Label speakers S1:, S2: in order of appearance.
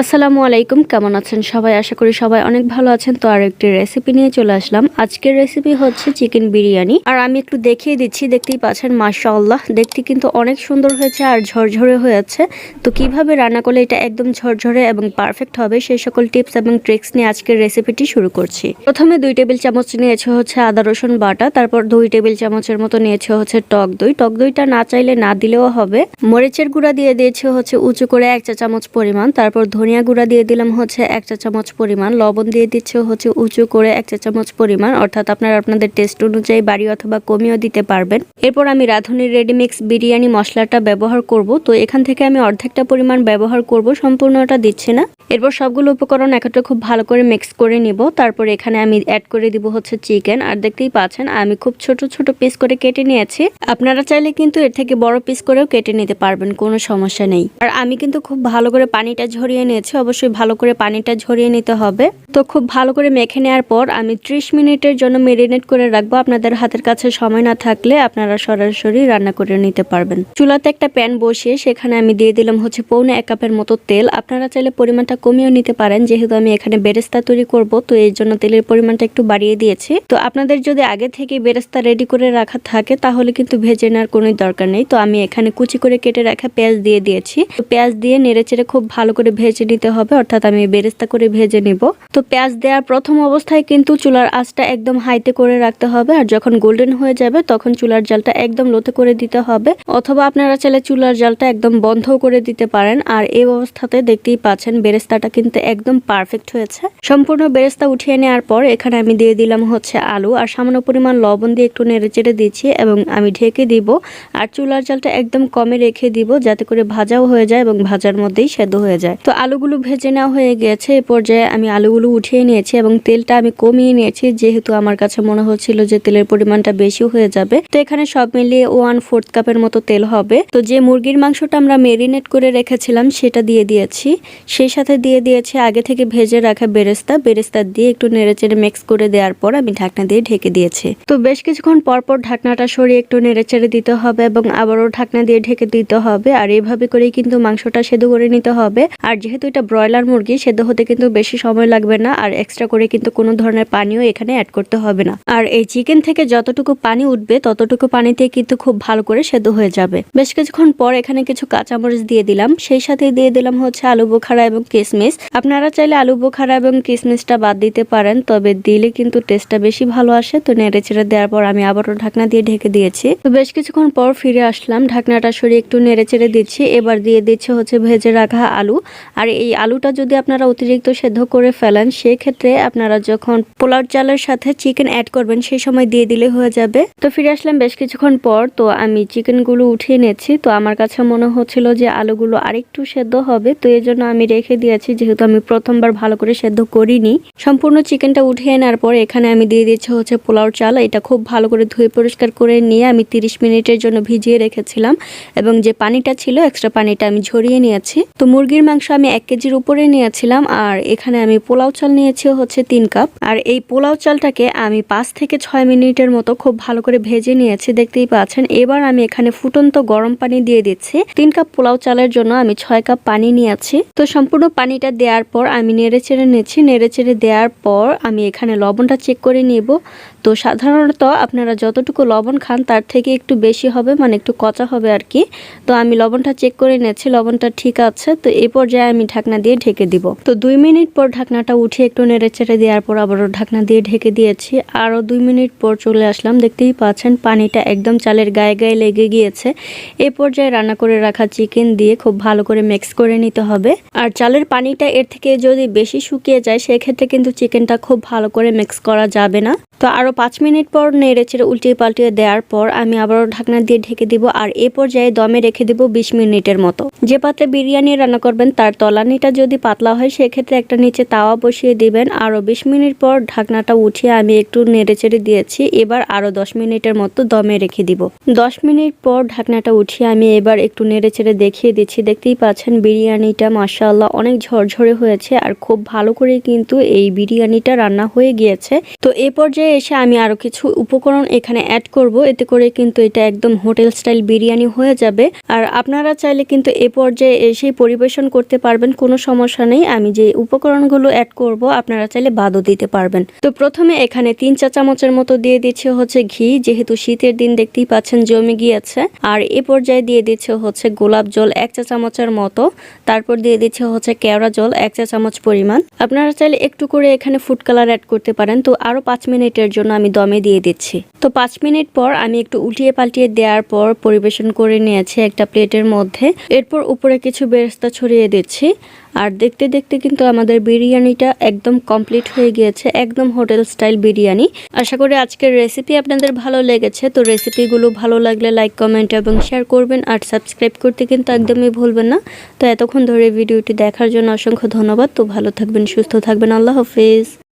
S1: আসসালামু আলাইকুম, কেমন আছেন সবাই? আশা করি সবাই অনেক ভালো আছেন। তো আর একটি রেসিপি নিয়ে চলে আসলাম। আজকের রেসিপি হচ্ছে চিকেন বিরিয়ানি। আর আমি একটু দেখিয়ে দিচ্ছি, দেখতেই পাচ্ছেন, মাশাআল্লাহ। দেখতে কিন্তু অনেক সুন্দর হয়েছে আর ঝরঝরে হয়েছে তো কীভাবে রান্না করলে এটা একদম ঝরঝরে এবং পারফেক্ট হবে সেই সকল টিপস এবং ট্রিক্স নিয়ে আজকের রেসিপিটি শুরু করছি। প্রথমে দুই টেবিল চামচ নিয়েছে হচ্ছে আদা, রসুন, বাটা। তারপর দুই টেবিল চামচের মতো নিয়েছে হচ্ছে টক দই। টক দইটা না চাইলে না দিলেও হবে। মরিচের গুঁড়া দিয়ে দিয়েছে হচ্ছে উঁচু করে এক চা চামচ পরিমাণ। তারপর ধনিয়া গুঁড়া দিয়ে দিলাম হচ্ছে এক চা চামচ পরিমাণ, লবণ দিয়ে দিচ্ছে হচ্ছে উঁচু করে এক চা চামচ পরিমাণ, অর্থাৎ আপনারা আপনাদের টেস্ট অনুযায়ী বাড়ি অথবা কমিয়েও দিতে পারবেন। এরপর আমি রাঁধুনির রেডিমিক্স বিরিয়ানি মশলাটা ব্যবহার করব। তো এখান থেকে আমি অর্ধেকটা পরিমাণ ব্যবহার করব, সম্পূর্ণটা দিচ্ছি না। এরপর সবগুলো উপকরণ একত্রে খুব ভালো করে মিক্স করে নিব। তারপর এখানে আমি অ্যাড করে দিব হচ্ছে চিকেন আর দেখতেই পাচ্ছেন, আমি খুব ছোট ছোট পিস করে কেটে নিয়েছি। আপনারা চাইলে কিন্তু এর থেকে বড় পিস করেও কেটে নিতে পারবেন, কোনো সমস্যা নেই। আর আমি কিন্তু খুব ভালো করে পানিটা ঝরিয়ে নিয়েছি, অবশ্যই ভালো করে পানিটা ঝরিয়ে নিতে হবে। তো খুব ভালো করে মেখে নেওয়ার পর আমি ত্রিশ মিনিটের জন্য মেরিনেট করে রাখব। আপনাদের হাতের কাছে সময় না থাকলে আপনারা সরাসরি রান্না করে নিতে পারবেন। চুলাতে একটা প্যান বসিয়ে সেখানে আমি দিয়ে দিলাম হচ্ছে পৌনে এক কাপের মতো তেল। আপনারা চাইলে পরিমাণটা কমিয়েও নিতে পারেন, যেহেতু আমি এখানে বেরেস্তা তৈরি করব, তো এই জন্য তেলের পরিমাণটা একটু বাড়িয়ে দিয়েছি। তো আপনাদের যদি আগে থেকে বেরেস্তা রেডি করে রাখা থাকে, তাহলে কিন্তু ভেজে নেওয়ার কোনো দরকার নেই। তো আমি এখানে কুচি করে কেটে রাখা পেঁয়াজ দিয়ে দিয়েছি। তো পেঁয়াজ দিয়ে নেড়েচেড়ে খুব ভালো করে ভেজে নিতে হবে, অর্থাৎ আমি বেরেস্তা করে ভেজে নিব। তো পেঁয়াজ দেওয়ার প্রথম অবস্থায় কিন্তু চুলার আঁচটা একদম হাইতে করে রাখতে হবে, আর যখন গোল্ডেন হয়ে যাবে তখন চুলার জালটা একদম লোতে করে দিতে হবে, অথবা আপনারা চাইলে চুলার জালটা একদম বন্ধ করে দিতে পারেন। আর এই অবস্থাতে দেখতেই পাচ্ছেন বেরেস্তাটা কিন্তু একদম পারফেক্ট হয়েছে। সম্পূর্ণ বেরেস্তা উঠিয়ে নেওয়ার পর এখানে আমি দিয়ে দিলাম হচ্ছে আলু, আর সামান্য পরিমাণ লবণ দিয়ে একটু নেড়ে চেড়ে দিচ্ছি এবং আমি ঢেকে দিব, আর চুলার জালটা একদম কমে রেখে দিব, যাতে করে ভাজাও হয়ে যায় এবং ভাজার মধ্যেই সেদ্ধ হয়ে যায়। তো আলুগুলো ভেজে নেওয়া হয়ে গেছে, এ পর্যায়ে আমি আলুগুলো উঠিয়ে নিয়েছি এবং তেলটা আমি কমিয়ে নিয়েছি। যেহেতু আমার কাছে মনে হচ্ছিল যে তেলের পরিমাণটা বেশি হয়ে যাবে, তো এখানে সব মিলিয়ে ওয়ান ফোর্থ কাপের মতো তেল হবে। তো যে মুরগির মাংসটা আমরা মেরিনেট করে রেখেছিলাম, সেটা দিয়ে দিয়েছি। সেই সাথে দিয়ে দিয়েছি আগে থেকে ভেজে রাখা বেরেস্তা। বেরেস্তা দিয়ে একটু নেড়েচেড়ে মিক্স করে দেওয়ার পর আমি ঢাকনা দিয়ে ঢেকে দিয়েছি। তো বেশ কিছুক্ষণ পর পর ঢাকনাটা সরিয়ে একটু নেড়েচেড়ে দিতে হবে এবং আবারও ঢাকনা দিয়ে ঢেকে দিতে হবে। আর এইভাবে করেই কিন্তু মাংসটা সেদ্ধ করে নিতে হবে। আর যেহেতু এটা ব্রয়লার মুরগি, সেদ্ধ হতে কিন্তু বেশি সময় লাগবে না আর এক্সট্রা করে কিন্তু কোনো ধরনের পানিও এখানে অ্যাড করতে হবে না। আর এই চিকেন থেকে যতটুকু পানি উঠবে, ততটুকু পানিতে কিন্তু খুব ভালো করে সেদ্ধ হয়ে যাবে। বেশ কিছুক্ষণ পর এখানে কিছু কাঁচামরিচ দিয়ে দিলাম। সেই সাথে দিয়ে দিলাম হচ্ছে আলু বোখারা এবং কিসমিস। আপনারা চাইলে আলু বোখারা এবং কিসমিসটা বাদ দিতে পারেন, তবে দিলে কিন্তু টেস্টটা বেশি ভালো আসে। তো নেড়ে চেড়ে দেওয়ার পর আমি আবারও ঢাকনা দিয়ে ঢেকে দিয়েছি। তো বেশ কিছুক্ষণ পর ফিরে আসলাম। ঢাকনাটা সরিয়ে একটু নেড়ে চেড়ে দিচ্ছি। এবার দিয়ে দিচ্ছে হচ্ছে ভেজে রাখা আলু। আর এই আলুটা যদি আপনারা অতিরিক্ত সেদ্ধ করে ফেলেন, সেক্ষেত্রে আপনারা যখন পোলাও চালের সাথে চিকেন অ্যাড করবেন, সেই সময় দিয়ে দিলে হয়ে যাবে। তো ফিরে আসলাম বেশ কিছুক্ষণ পর। তো আমি চিকেনগুলো উঠিয়ে নিয়েছি। তো আমার কাছে মনে হচ্ছিল যে আলুগুলো আরেকটু সেদ্ধ হবে। তো এই জন্য আমি রেখে দিয়েছি, যেহেতু আমি প্রথমবার ভালো করে সেদ্ধ করিনি। সম্পূর্ণ চিকেনটা উঠিয়ে নেওয়ার পর এখানে আমি দিয়ে দিচ্ছি হচ্ছে পোলাও চাল। এটা খুব ভালো করে ধুয়ে পরিষ্কার করে নিয়ে আমি তিরিশ মিনিটের জন্য ভিজিয়ে রেখেছিলাম। এবং যে পানিটা ছিল এক্সট্রা পানিটা আমি ঝরিয়ে নিয়েছি। তো মুরগির মাংস আমি এক কেজির উপরে নিয়েছিলাম, আর এখানে আমি পোলাও চাল নিয়েছি হচ্ছে তিন কাপ। আর এই পোলাও চালটাকে আমি পাঁচ থেকে ছয় মিনিটের মতো খুব ভালো করে ভেজে নিয়েছি, দেখতেই পাচ্ছেন। এবার আমি এখানে ফুটন্ত গরম পানি দিয়ে দিচ্ছি। তিন কাপ পোলাও চালের জন্য আমি ছয় কাপ পানি নিয়েছি। তো সম্পূর্ণ পানিটা দেওয়ার পর আমি নেড়ে চেড়ে নিচ্ছি। নেড়ে চেড়ে দেওয়ার পর আমি এখানে লবণটা চেক করে নিব। তো সাধারণত আপনারা যতটুকু লবণ খান তার থেকে একটু বেশি হবে মানে একটু কচা হবে আর কি। তো আমি লবণটা চেক করে নিয়েছি, লবণটা ঠিক আছে। তো এই পর্যায়ে আমি ঢাকনা দিয়ে ঢেকে দিব। তো দুই মিনিট পর ঢাকনাটা উঠিয়ে একটু নেড়ে চেড়ে দেওয়ার পর আবারও ঢাকনা দিয়ে ঢেকে দিয়েছি। আরও দুই মিনিট পর চলে আসলাম। দেখতেই পাচ্ছেন, পানিটা একদম চালের গায়ে গায়ে লেগে গিয়েছে। এ পর্যায়ে রান্না করে রাখা চিকেন দিয়ে খুব ভালো করে মিক্স করে নিতে হবে। আর চালের পানিটা এর থেকে যদি বেশি শুকিয়ে যায়, সেক্ষেত্রে কিন্তু চিকেনটা খুব ভালো করে মিক্স করা যাবে না। তো আরও পাঁচ মিনিট পর নেড়ে চেড়ে উল্টিয়ে পাল্টিয়ে দেওয়ার পর আমি আবারও ঢাকনা দিয়ে ঢেকে দিব আর এ পর্যায়ে দমে রেখে দিব বিশ মিনিটের মতো। যে পাত্রে বিরিয়ানি রান্না করবেন তার তলানিটা যদি পাতলা হয় সেক্ষেত্রে একটা নিচে তাওয়া বসিয়ে দিবেন। আরও বিশ মিনিট পর ঢাকনাটা উঠিয়ে আমি একটু নেড়ে চেড়ে দিয়েছি। এবার আরও দশ মিনিটের মতো দমে রেখে দিব। দশ মিনিট পর ঢাকনাটা উঠিয়ে আমি এবার একটু নেড়ে চেড়ে দেখিয়ে দিচ্ছি। দেখতেই পাচ্ছেন বিরিয়ানিটা মাসাল্লাহ অনেক ঝরঝরে হয়েছে আর খুব ভালো করে কিন্তু এই বিরিয়ানিটা রান্না হয়ে গিয়েছে। তো এ পর্যায়ে এসে আমি আরও কিছু উপকরণ এখানে অ্যাড করব। এতে করে কিন্তু এটা একদম হোটেল স্টাইল বিরিয়ানি হয়ে যাবে। আর আপনারা চাইলে কিন্তু এ পর্যায়ে এসেই পরিবেশন করতে পারবেন, কোনো সমস্যা নেই। আমি যে উপকরণগুলো অ্যাড করব, আপনারা চাইলে বাদও দিতে পারবেন। তো প্রথমে এখানে তিন চা চামচের মতো দিয়ে দিচ্ছে হচ্ছে ঘি, যেহেতু শীতের দিন দেখতেই পাচ্ছেন জমে গিয়েছে। আর এ পর্যায়ে দিয়ে দিচ্ছে হচ্ছে গোলাপ জল এক চা চামচের মতো। তারপর দিয়ে দিচ্ছে হচ্ছে কেওড়া জল এক চা চামচ পরিমাণ। আপনারা চাইলে একটু করে এখানে ফুড কালার অ্যাড করতে পারেন। তো আরও পাঁচ মিনিটের জন্য আমি দমে দিয়ে দিচ্ছি। তো পাঁচ মিনিট পর আমি একটু উল্টিয়ে পাল্টিয়ে দেওয়ার পর পরিবেশন করে নিয়েছি একটা প্লেটের মধ্যে। এরপর উপরে কিছু বেরেস্তা ছড়িয়ে দিচ্ছি। আর দেখতে দেখতে কিন্তু আমাদের বিরিয়ানিটা একদম কমপ্লিট হয়ে গিয়েছে, একদম হোটেল স্টাইল বিরিয়ানি। আশা করি আজকের রেসিপি আপনাদের ভালো লেগেছে। তো রেসিপিগুলো ভালো লাগলে লাইক কমেন্ট এবং শেয়ার করবেন। আর সাবস্ক্রাইব করতে কিন্তু একদমই ভুলবেন না। তো এতক্ষণ ধরে ভিডিওটি দেখার জন্য অসংখ্য ধন্যবাদ। তো ভালো থাকবেন, সুস্থ থাকবেন। আল্লাহ হাফিজ।